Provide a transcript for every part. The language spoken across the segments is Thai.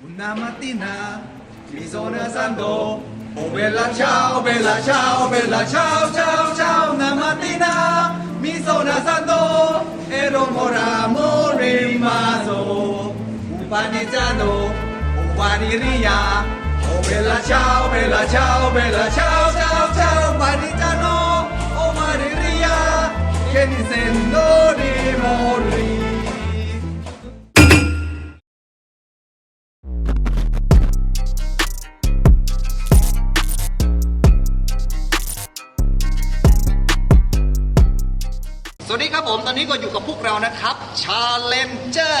Una mattina mi sono alzato, oh bella ciao, bella ciao, bella ciao, ciao, ciao. Una mattina mi sono alzato, ero moramo rimasto. Un parmigiano, un panirinia, oh bella ciao, bella ciao, bella ciao, ciao, ciao. Parmigiano, oh panirinia, che mi sento di morire. วัสดีครับผม ตอนนี้ก็อยู่กับพวกเรานะครับ Challenger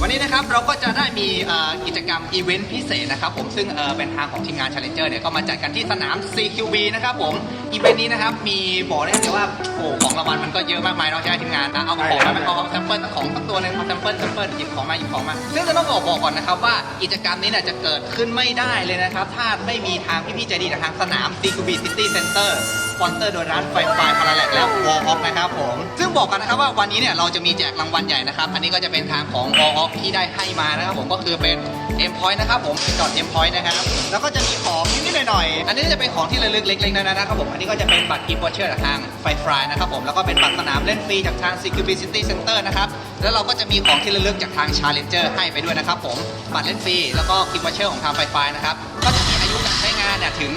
วันนี้นะครับเราก็จะได้มีเอ่อกิจกรรมอีเวนต์พิเศษนะครับผมซึ่งเอ่อเป็นทางของทีมงาน Challenger เนี่ยก็มาจัดกันที่สนาม CQB นะครับผมอีเวนต์นี้นะครับมีบอกได้เลยว่าโอ้ของรางวัลมันก็เยอะมากมายเนาะใช่ไหมทีมงานนะเอาของมาเอาแซมเปิลของสักตัวหนึงเอาแซมเปิลแซมเปิลหยิบของมาหยิบของมาซึ่งจะต้องบอกบอกก่อนนะครับว่ากิจกรรมนี้เนี่ยจะเกิดขึ้นไม่ได้เลยนะครับถ้าไม่มีทางพี่ๆใจดีจากทางสนาม CQB City Center สป อนเซอร์โดยร้านไฟไฟพาราแลกและวอลออกนะครับผม ซึ่งบอกกันนะครับว่าวันนี้เนี่ยเราจะมีแจกรางวัลใหญ่นะครับ อันนี้ก็จะเป็นทางของวอลออกที่ได้ให้มานะครับผมก็คือเป็นเอ็มพอยต์นะครับผมเป็นจอดเอ็มพอยต์นะครับ แล้วก็จะมีของนิดๆหน่อยๆ อันนี้จะเป็นของที่ระลึกเล็กๆน้อยๆนะครับผม อันนี้ก็จะเป็นบัตรกิฟต์วอเชอร์จากทางไฟฟรายนะครับผม แล้วก็เป็นบัตรสนามเล่นฟรีจากทาง CQB City Center นะครับ แล้วเราก็จะมีของที่ระลึกจากทาง Challenger ให้ไปด้วยนะครับผม บัตรเล่นฟรี แล้วก็กิฟต์วอเชอร์ของทางไฟฟรายนะครับ ก็จะมี เนี่ยถึง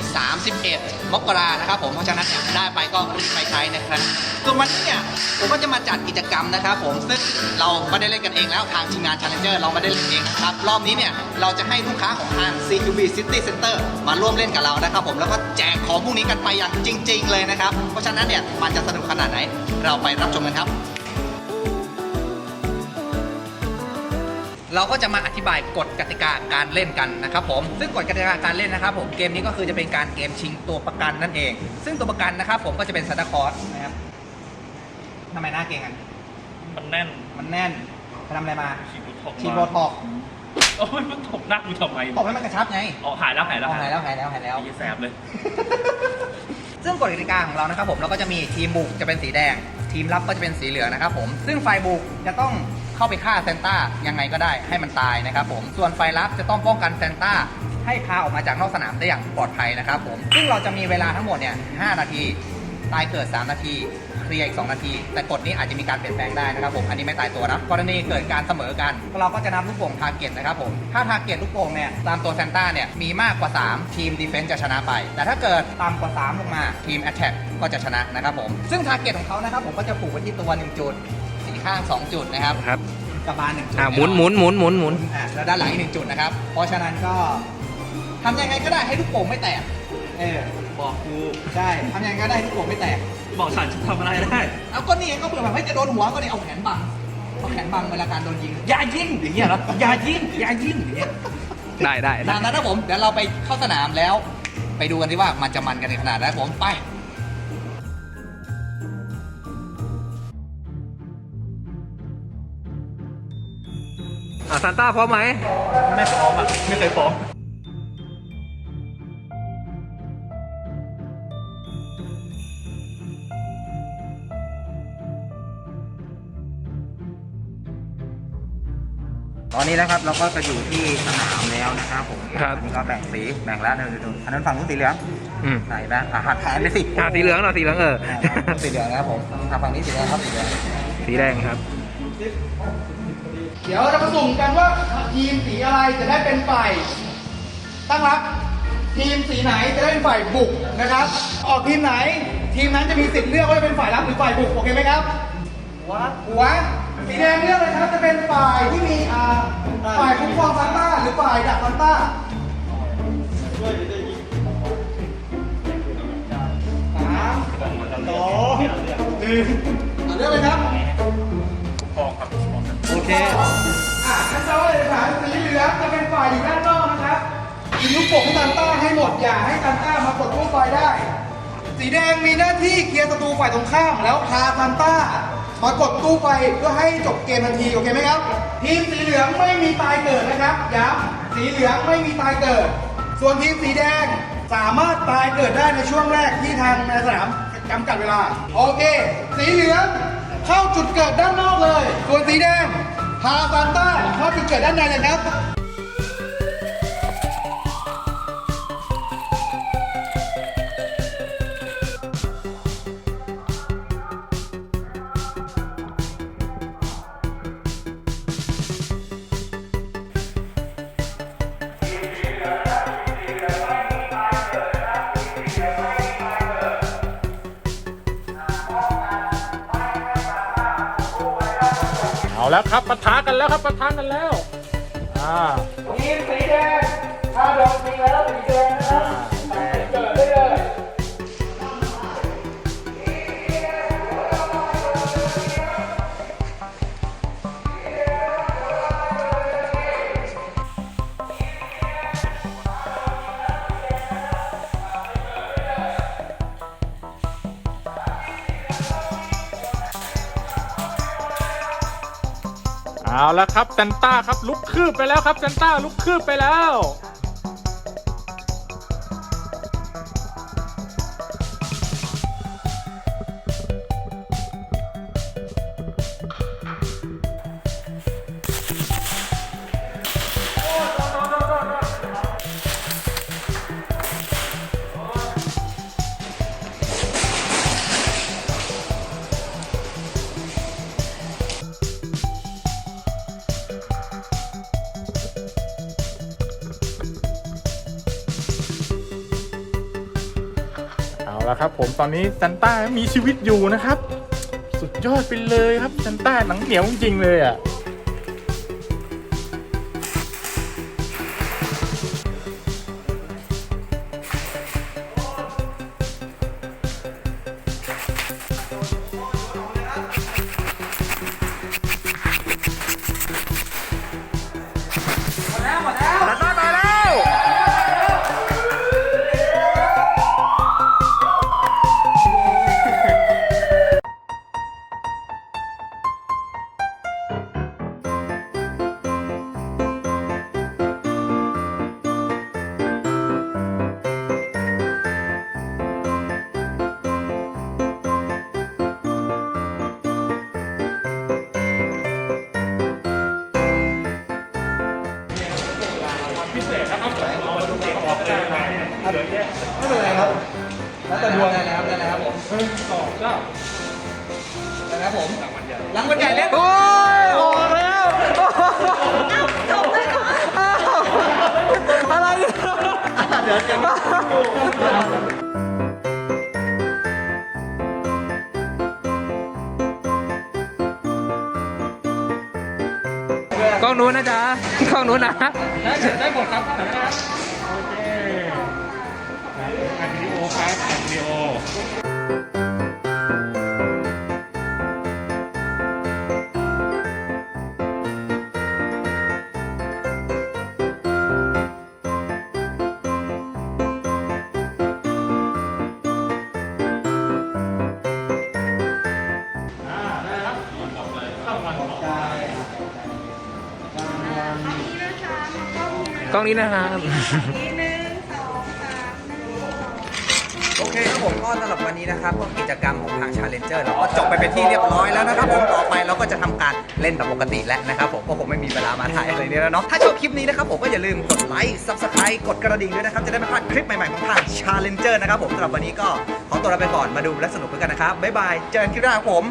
31 มกรานะครับผมเพราะฉะนั้นเนี่ยได้ไปก็รีบไปใช้นะครับส่วนวันนี้เนี่ยผมก็จะมาจัดกิจกรรมนะครับผมซึ่งเราไม่ได้เล่นกันเองแล้วทางทีมงาน Challenger เราไม่ได้เล่นเองนะครับรอบนี้เนี่ยเราจะให้ลูกค้าของทาง CQB City Center มาร่วมเล่นกับเรานะครับผมแล้วก็แจกของพวกนี้กันไปอย่างจริง ๆ เลยนะครับเพราะฉะนั้นเนี่ยมันจะสนุกขนาดไหน เราไปรับชมกันครับ เราก็จะมาอธิบายกฎกติกาการเล่นกันนะครับผมซึ่งกฎกติกาการเล่นนะครับผมเกมนี้ก็คือจะเป็นการเกมชิงตัวประกันนั่นเอง ซึ่งตัวประกันนะครับผมก็จะเป็นซันตาคลอสนะครับทำไมหน้าเก่งอะมันแน่นมันแน่นไปทำอะไรมาฉีดโบท็อกซ์ชีโบทอกโอ้ยมันถกหน้ากูทำไมตอกให้มันกระชับไงอ๋อหายแล้วหายแล้วเอาหายแล้วหายแล้วหายแล้วไอ้แสบเลย ซึ่งกฎกติกาของเรานะครับผมเราก็จะมีทีมบุกจะเป็นสีแดง ทีมรับก็จะเป็นสีเหลืองนะครับผม ซึ่งฝ่ายบุกจะต้อง เข้าไปฆ่าเซนต้ายังไงก็ได้ให้มันตายนะครับผม ส่วนฝ่ายรับจะต้องป้องกันเซนต้าให้พาออกมาจากนอกสนามได้อย่างปลอดภัยนะครับผม ซึ่งเราจะมีเวลาทั้งหมดเนี่ย5นาที ตายเกิด 3 นาที เคลียร์อีก 2 นาที แต่กฎนี้อาจจะมีการเปลี่ยนแปลงได้นะครับผม อันนี้ไม่ตายตัวนะ กรณีเกิดการเสมอกัน เราก็จะนับลูกโป่งทาร์เก็ตนะครับผม ถ้าทาร์เก็ตลูกโป่งเนี่ยตามตัวแซนต้าเนี่ยมีมากกว่า 3 ทีมดีเฟนซ์จะชนะไป แต่ถ้าเกิดต่ำกว่า 3 ลงมาทีมแอตแทกก็จะชนะนะครับผม ซึ่งทาร์เก็ตของเขานะครับผมก็จะผูกไว้ที่ตัว1จุด ข้าง 2 จุดนะครับครับกระบาลหนึ่งจุดอ่าหมุนหมุนหมุนหมุนหมุนอะแล้วด้านหลังอีกหนึ่งจุดนะครับ เพราะฉะนั้นก็ทำยังไงก็ได้ให้ลูกโป่งไม่แตกเออบอกกูใช่ทำยังไงก็ได้ให้ลูกโป่งไม่แตก บอกฉันจะทำอะไรได้ เอาก็นี่ไงก็เผื่อแบบให้จะโดนหัวก็เนี่ยเอาแขนบังเอาแขนบังเวลาการโดนยิงอย่ายิงอย่างเงี้ยเหรออย่ายิงอย่ายิงอย่างเงี้ยได้ได้ได้ ตามนั้นนะผมเดี๋ยวเราไปเข้าสนามแล้ว ไปดูกันที่ว่ามันจะมันกันในขนาดไหนผมไป อ่าซานต้าพร้อมไหม ไม่พร้อมอะ ไม่เคยพร้อมตอนนี้นะครับเราก็จะอยู่ที่สนามแล้วนะครับผมครับอันนี้ก็แบ่งสีแบ่งแล้วเดี๋ยวดูอันนั้นฝั่งนู้นสีเหลืองอืมไหนบ้างอะหัดแผนเลยสิอ่าสีเหลืองหน่อยสีเหลืองเอออะสีเหลืองนะครับผมอะฝั่งนี้สีแดงครับสีแดงสีแดงครับ เดี๋ยวเรามาสุ่มกันว่าทีมสีอะไรจะได้เป็นฝ่ายตั้งรับ ทีมสีไหนจะได้เป็นฝ่ายบุกนะครับ ออกทีมไหน ทีมนั้นจะมีสิทธิ์เลือกว่าจะเป็นฝ่ายรับหรือฝ่ายบุกโอเคไหมครับ หัวหัวสีแดงเลือกเลยครับจะเป็นฝ่ายที่มีอ่าฝ่ายคุ้มครองซันต้าหรือฝ่ายดักซันต้าสามสองหนึ่งอะเลือกเลยครับพอครับโอ เคอะงั้นเราเอกสารสีเหลืองจะเป็นฝ่ายอยู่ด้านนอกนะครับยิงลูกโป่งให้ซันต้าให้หมดอย่าให้ซันต้ามากดลูกไฟได้ สีแดงมีหน้าที่เคลียร์ศัตรูฝ่ายตรงข้าม แล้วพาซันต้ามากดตู้ไฟเพื่อให้จบเกมทันทีโอเคไหมครับ ทีมสีเหลืองไม่มีตายเกิดนะครับย้ำสีเหลืองไม่มีตายเกิด ส่วนทีมสีแดงสามารถตายเกิดได้ในช่วงแรกที่ทางในสนามจำกัดเวลา โอเค สีเหลืองเข้าจุดเกิดด้านนอกเลย ส่วนสีแดง พาซันต้าเข้าจุดเกิดด้านในเลยครับาแล้วครับปะทะกันแล้วครับปะทะกันแล้ว อ่า ทีมสีแดงถ้าโดนจริงแล้วสีแดงนะครับ เอาแล้วครับเซนต้าครับลุกคืบไปแล้วครับเซนต้าลุกคืบไปแล้ว เอาละครับ ผมตอนนี้ซันต้ามีชีวิตอยู่นะครับ สุดยอดไปเลยครับซันต้าหนังเหนียวจริงเลยอะ แล้วครับผมต่อเจ้าได้แล้วผมรางวัลใหญ่เล็กโอ้ยออกแล้วจบเลยอะไรเนี่ยวเกล้องนู้นนะจ๊ะกล้องนู้นนะ ได้หมดครับ กล้องนี้นะครับ โอเคครับผมก็สำหรับวันนี้นะครับก็กิจกรรมของทาง Challenger เราก็จบไปเป็นที่เรียบร้อยแล้วนะครับผมต่อไปเราก็จะทำการเล่นแบบปกติแล้วนะครับผมก็คงไม่มีเวลามาถ่ายอะไรเนี่ยแล้วเนาะถ้าชอบคลิปนี้นะครับผมก็อย่าลืมกดไลค์ Subscribe กดกระดิ่งด้วยนะครับจะได้ไม่พลาดคลิปใหม่ๆของทาง Challenger นะครับผมสำหรับวันนี้ก็ขอตัวลาไปก่อนมาดูและสนุกไปกันนะครับบ๊ายบายเจอกันคลิปหน้าครับผม